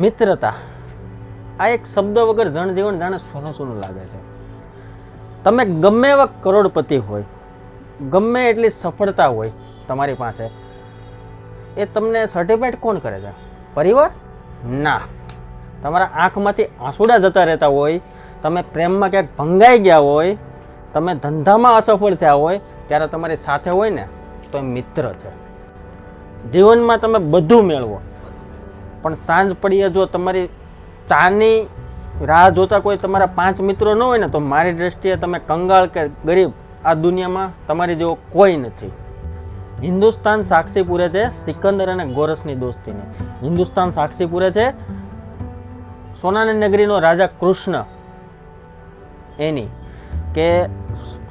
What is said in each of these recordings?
મિત્રતા. આ એક શબ્દ વગર જનજીવન જાણે સોનું સોનું લાગે છે. તમે ગમે એવા કરોડપતિ હોય, ગમે એટલી સફળતા હોય તમારી પાસે, એ તમને સર્ટિફાઈડ કોણ કરે છે? પરિવાર? ના. તમારા આંખમાંથી આંસુડા જતા રહેતા હોય, તમે પ્રેમમાં ક્યાંક ભંગાઈ ગયા હોય, તમે ધંધામાં અસફળ થયા હોય, ત્યારે તમારી સાથે હોય ને, તો એ મિત્ર છે. જીવનમાં તમે બધું મેળવો. પણ સાંજ પડીએ જો તમારી ચાની રાહ જોતા કોઈ તમારા પાંચ મિત્રો ન હોય ને તો મારી દ્રષ્ટિએ તમે કંગાળ કે ગરીબ આ દુનિયામાં તમારી જેવો કોઈ નથી. હિન્દુસ્તાન સાક્ષી પૂરે છે સિકંદર અને ગોરસની દોસ્તીને. હિન્દુસ્તાન સાક્ષી પૂરે છે સોનાની નગરીનો રાજા કૃષ્ણ એની કે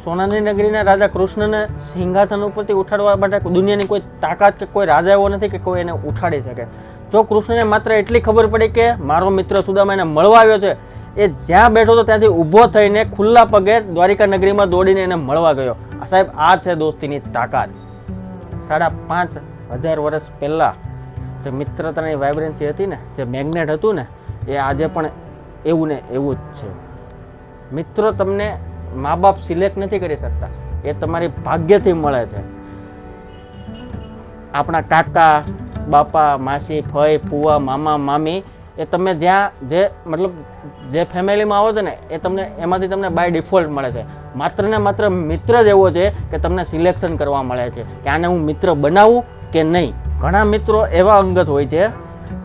સોનાની નગરીના રાજા કૃષ્ણને સિંહાસન ઉપરથી ઉઠાડવા માટે દુનિયાની કોઈ તાકાત કે કોઈ રાજા એવો નથી કે કોઈ એને ઉઠાડી શકે. જો કૃષ્ણને માત્ર એટલી ખબર પડી કે મારો મિત્ર સુદામા એને મળવા આવ્યો છે, એ જ્યાં બેઠો હતો ત્યાંથી ઊભો થઈને ખુલ્લા પગે દ્વારિકા નગરીમાં દોડીને એને મળવા ગયો. સાહેબ, આ છે દોસ્તીની તાકાત. સાડા પાંચ હજાર વર્ષ પહેલાં જે મિત્રતાની વાઇબ્રન્સી હતી ને, જે મેગ્નેટ હતું ને, એ આજે પણ એવું ને એવું જ છે. મિત્રો તમને મા બાપ સિલેક્ટ નથી કરી શકતા. એ તમારી ભાગ્યથી મળે છે. આપણા કાકા બાપા, માસી ફઈ ફુવા મામા, મામી, એ તમે જ્યાં જે મતલબ જે ફેમિલીમાં આવો છો ને, એ તમને એમાંથી તમને બાય ડિફોલ્ટ મળે છે. માત્ર ને માત્ર મિત્ર જ એવો છે કે તમને સિલેક્શન કરવા મળે છે કે આને હું મિત્ર બનાવું કે નહીં. ઘણા મિત્રો એવા અંગત હોય છે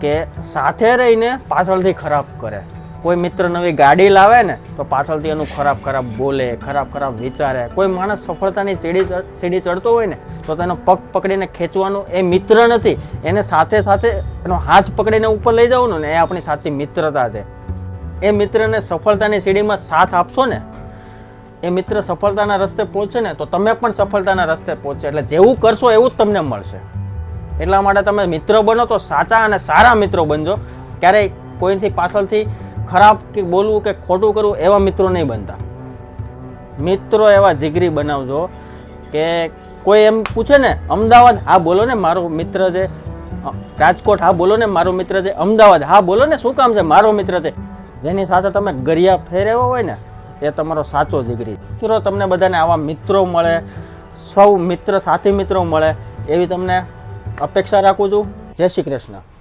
કે સાથે રહીને પાછળથી ખરાબ કરે. કોઈ મિત્ર નવી ગાડી લાવે ને, તો પાછળથી એનું ખરાબ ખરાબ બોલે, ખરાબ ખરાબ વિચારે. કોઈ માણસ સફળતાની સીડી સીડી ચડતો હોય ને, તો તેનો પગ પકડીને ખેંચવાનું એ મિત્ર નથી. એને સાથે સાથે એનો હાથ પકડીને ઉપર લઈ જવાનું ને, એ આપણી સાચી મિત્રતા છે. એ મિત્રને સફળતાની સીડીમાં સાથ આપશો ને, એ મિત્ર સફળતાના રસ્તે પહોંચે ને, તો તમે પણ સફળતાના રસ્તે પહોંચે. એટલે જેવું કરશો એવું જ તમને મળશે. એટલા માટે તમે મિત્ર બનો તો સાચા અને સારા મિત્રો બનજો. ક્યારેય કોઈથી પાછળથી ખરાબ કે બોલવું કે ખોટું કરવું એવા મિત્રો નહીં બનતા. મિત્રો એવા જીગરી બનાવજો કે કોઈ એમ પૂછે ને, અમદાવાદ, હા બોલો ને, મારો મિત્ર છે. રાજકોટ, હા બોલો ને, મારો મિત્ર છે. અમદાવાદ, હા બોલો ને, શું કામ છે? મારો મિત્ર છે. જેની સાથે તમે ગરિયા ફેરવ્યો હોય ને, એ તમારો સાચો જીગરી. મિત્રો તમને બધાને આવા મિત્રો મળે, સૌ મિત્ર, સાથી મિત્રો મળે, એવી તમને અપેક્ષા રાખું છું. જય શ્રી કૃષ્ણ.